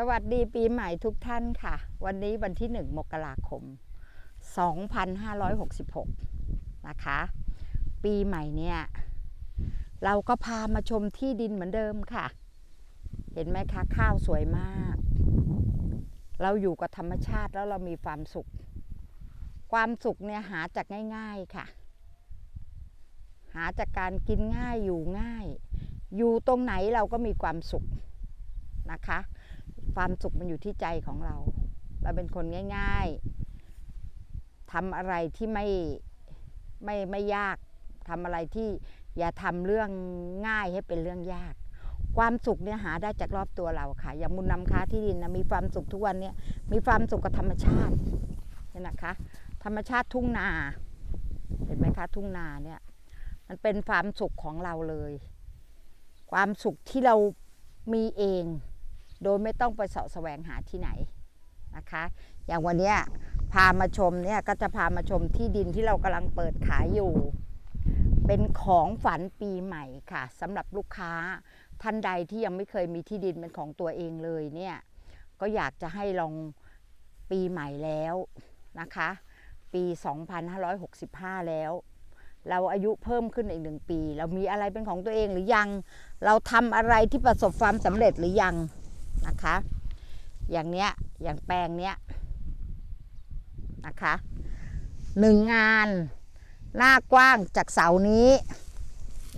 สวัสดีปีใหม่ทุกท่านค่ะ วันนี้วันที่ 1 มกราคม 2566 นะคะ ปีใหม่เนี่ย เราก็พามาชมที่ดินเหมือนเดิมค่ะ เห็นไหมคะข้าวสวยมาก เราอยู่กับธรรมชาติแล้วเรามีความสุข ความสุขเนี่ยหาจากง่าย ๆค่ะ หาจากการกินง่ายอยู่ง่าย อยู่ตรงไหนเราก็มีความสุขนะคะ ความสุขมันอยู่ที่ใจของเรา เราเป็นคนง่าย ๆทำอะไรที่ไม่ไม่ไม่ยากทำอะไรที่อย่าทำเรื่องง่ายให้เป็นเรื่องยาก ความสุขเนี่ยหาได้จากรอบตัวเราค่ะ อย่างมุนนำค้าที่ดินนะมีความสุขทุกวันเนี่ยมีความสุขกับธรรมชาติเนี่ยนะคะ ธรรมชาติทุ่งนา เห็นไหมคะทุ่งนาเนี่ยมันเป็นความสุขของเราเลย ความสุขที่เรามีเอง โดยไม่ต้องไปเสาะแสวงหาที่ไหนนะคะ อย่างวันนี้พามาชมเนี่ยก็จะพามาชมที่ดินที่เรากำลังเปิดขายอยู่ เป็นของฝันปีใหม่ค่ะสำหรับลูกค้าท่านใดที่ยังไม่เคยมีที่ดินเป็นของตัวเองเลยเนี่ยก็อยากจะให้ลองปีใหม่แล้วนะคะ ปี 2565 แล้ว เราอายุเพิ่มขึ้นอีกหนึ่งปี เรามีอะไรเป็นของตัวเองหรือยัง เราทำอะไรที่ประสบความสำเร็จหรือยัง นะคะ อย่างเนี้ยอย่างแปลงเนี้ยนะคะหนึ่งงาน หน้ากว้างจากเสานี้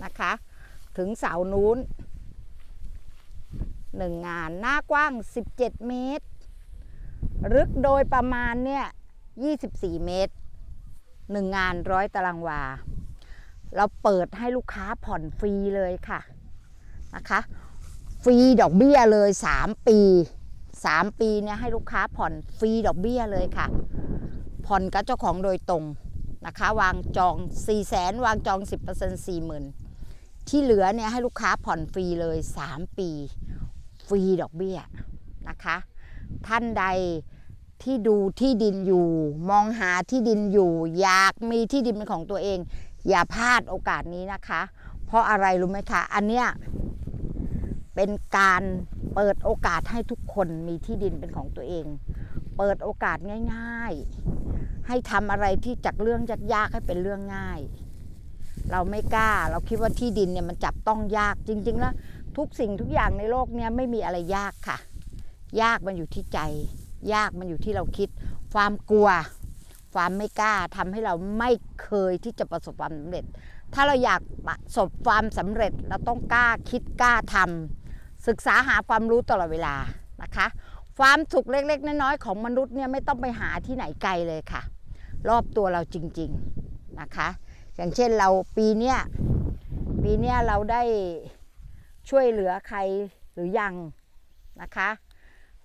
นะคะ ถึงเสานู้นหนึ่งงานหน้ากว้าง 17 เมตร ลึกโดยประมาณเนี่ย 24 เมตรหนึ่งงานร้อยตารางวา เราเปิดให้ลูกค้าผ่อนฟรีเลยค่ะนะคะ ฟรีดอกเบี้ยเลย 3 ปี 3 ปีเนี่ยให้ลูกค้าผ่อนฟรีดอกเบี้ยเลยค่ะ ผ่อนกับเจ้าของโดยตรงนะคะ วางจอง4 0 0แสนวางจอง 10% 40,000 ที่เหลือเนี่ยให้ลูกค้าผ่อนฟรีเลย 3 ปีฟรีดอกเบี้ยนะคะ ท่านใดที่ดูที่ดินอยู่ มองหาที่ดินอยู่ อยากมีที่ดินเป็นของตัวเอง อย่าพลาดโอกาสนี้นะคะ เพราะอะไรรู้ไหมคะ อันเนี้ย เป็นการเปิดโอกาสให้ทุกคนมีที่ดินเป็นของตัวเอง เปิดโอกาสง่ายๆ ให้ทำอะไรที่จากเรื่องยากๆให้เป็นเรื่องง่าย เราไม่กล้า เราคิดว่าที่ดินเนี่ยมันจับต้องยากจริง ๆ แล้ว ทุกสิ่งทุกอย่างในโลกเนี้ยไม่มีอะไรยากค่ะ ยากมันอยู่ที่ใจ ยากมันอยู่ที่เราคิด ความกลัว ความไม่กล้าทำให้เราไม่เคยที่จะประสบความสำเร็จถ้าเราอยากประสบความสำเร็จเราต้องกล้าคิดกล้าทำ ศึกษาหาความรู้ตลอดเวลานะคะ ความสุขเล็กๆ น้อยๆของมนุษย์เนี่ยไม่ต้องไปหาที่ไหนไกลเลยค่ะ รอบตัวเราจริงๆนะคะ อย่างเช่นเราปีเนี้ยปีเนี้ยเราได้ช่วยเหลือใครหรือยังนะคะ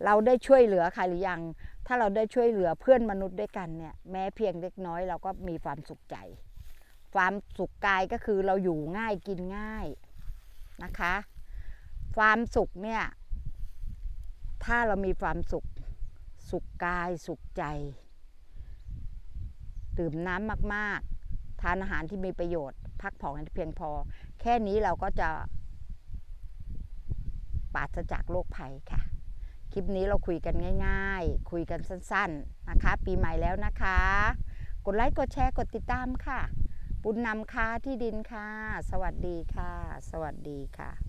เราได้ช่วยเหลือใครหรือยัง ถ้าเราได้ช่วยเหลือเพื่อนมนุษย์ด้วยกันเนี่ยแม้เพียงเล็กน้อยเราก็มีความสุขใจ ความสุขกายก็คือเราอยู่ง่ายกินง่ายนะคะ ความสุขเนี่ย ถ้าเรามีความสุข สุขกายสุขใจ ดื่มน้ำมากๆ ทานอาหารที่มีประโยชน์ พักผ่อนให้เพียงพอ แค่นี้เราก็จะปราศจากโรคภัยค่ะ คลิปนี้เราคุยกันง่าย ๆ คุยกันสั้น ๆนะคะ ปีใหม่แล้วนะคะ กดไลค์ กดแชร์ กดติดตามค่ะ บุญนำค้าที่ดินค่ะ สวัสดีค่ะ สวัสดีค่ะ